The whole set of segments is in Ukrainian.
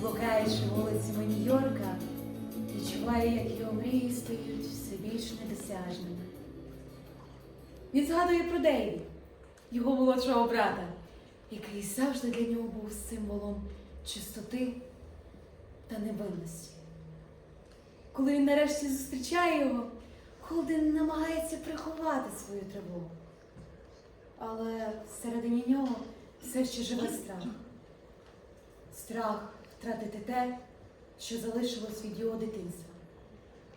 Блукаючи вулицями Нью-Йорка, відчуває, як його мрії стають все більш недосяжними. Він згадує про Дейві, його молодшого брата, який завжди для нього був символом чистоти та невинності. Коли він нарешті зустрічає його, Холден намагається приховати свою тривогу. Але всередині нього все ще живе страх. Страх втратити те, що залишилось від його дитинства.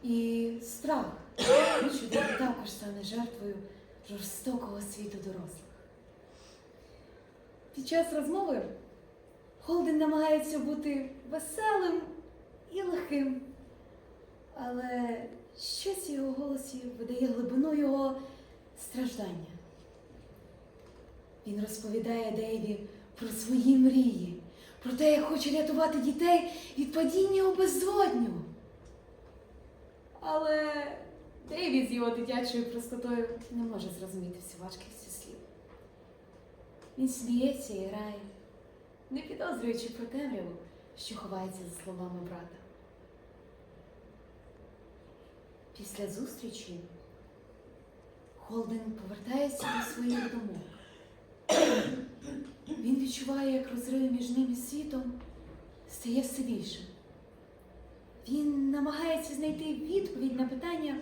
І страх, що він також стане жертвою жорстокого світу дорослих. Під час розмови Холден намагається бути веселим і легким. Але щось в його голосі видає глибину його страждання. Він розповідає Дейві про свої мрії, про те, як хоче рятувати дітей від падіння у безодню. Але Дейві з його дитячою простотою не може зрозуміти всю важкість слів. Він сміється і грає, не підозрюючи про темряву, що ховається за словами брата. Після зустрічі Холден повертається до своїх думок. Як розрив між ним і світом стає все більше. Він намагається знайти відповідь на питання,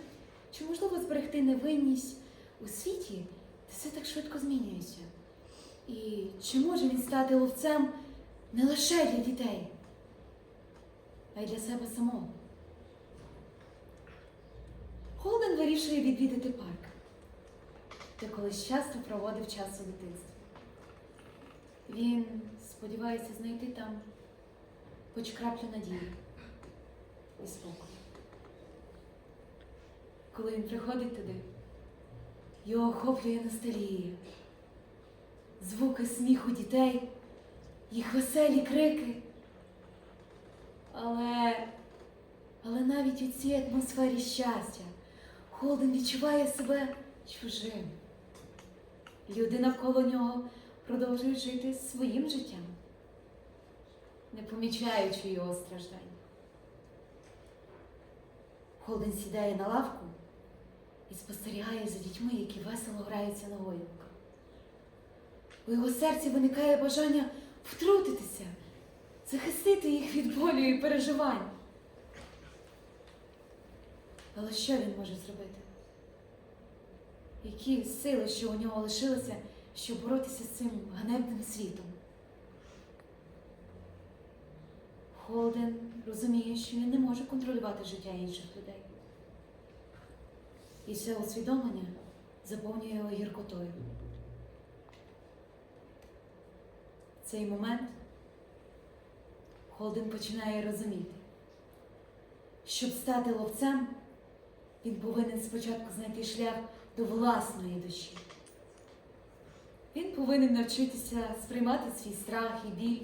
чи можливо зберегти невинність у світі, де все так швидко змінюється. І чи може він стати ловцем не лише для дітей, а й для себе самого. Холден вирішує відвідати парк, де колись часто проводив час у дитинстві. Він сподівається знайти там хоч краплю надії і спокою. Коли він приходить туди, його охоплює ностальгія, звуки сміху дітей, їх веселі крики. Але, але навіть у цій атмосфері щастя Холден відчуває себе чужим. Люди навколо нього продовжують жити своїм життям, не помічаючи його страждань. Холден сідає на лавку і спостерігає за дітьми, які весело граються на гойдалках. У його серці виникає бажання втрутитися, захистити їх від болю і переживань. Але що він може зробити? Які сили, що у нього лишилися, щоб боротися з цим ганебним світом? Холден розуміє, що він не може контролювати життя інших людей. І це усвідомлення заповнює його гіркотою. В цей момент Холден починає розуміти, щоб стати ловцем, він повинен спочатку знайти шлях до власної душі. Він повинен навчитися сприймати свій страх і біль.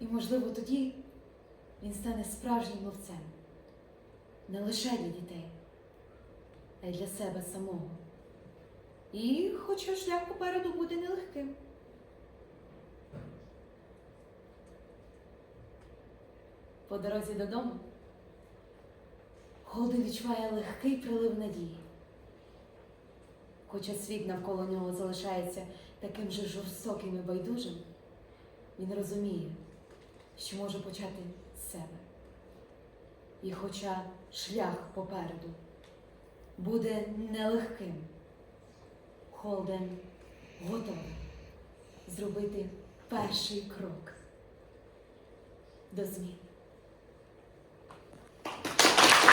І, можливо, тоді він стане справжнім ловцем не лише для дітей, а й для себе самого. І хоча шлях попереду буде нелегким. По дорозі додому Холден відчуває легкий прилив надії. Хоча світ навколо нього залишається таким же жорстоким і байдужим, він розуміє, що може почати з себе. І хоча шлях попереду буде нелегким, Холден готовий зробити перший крок до змін.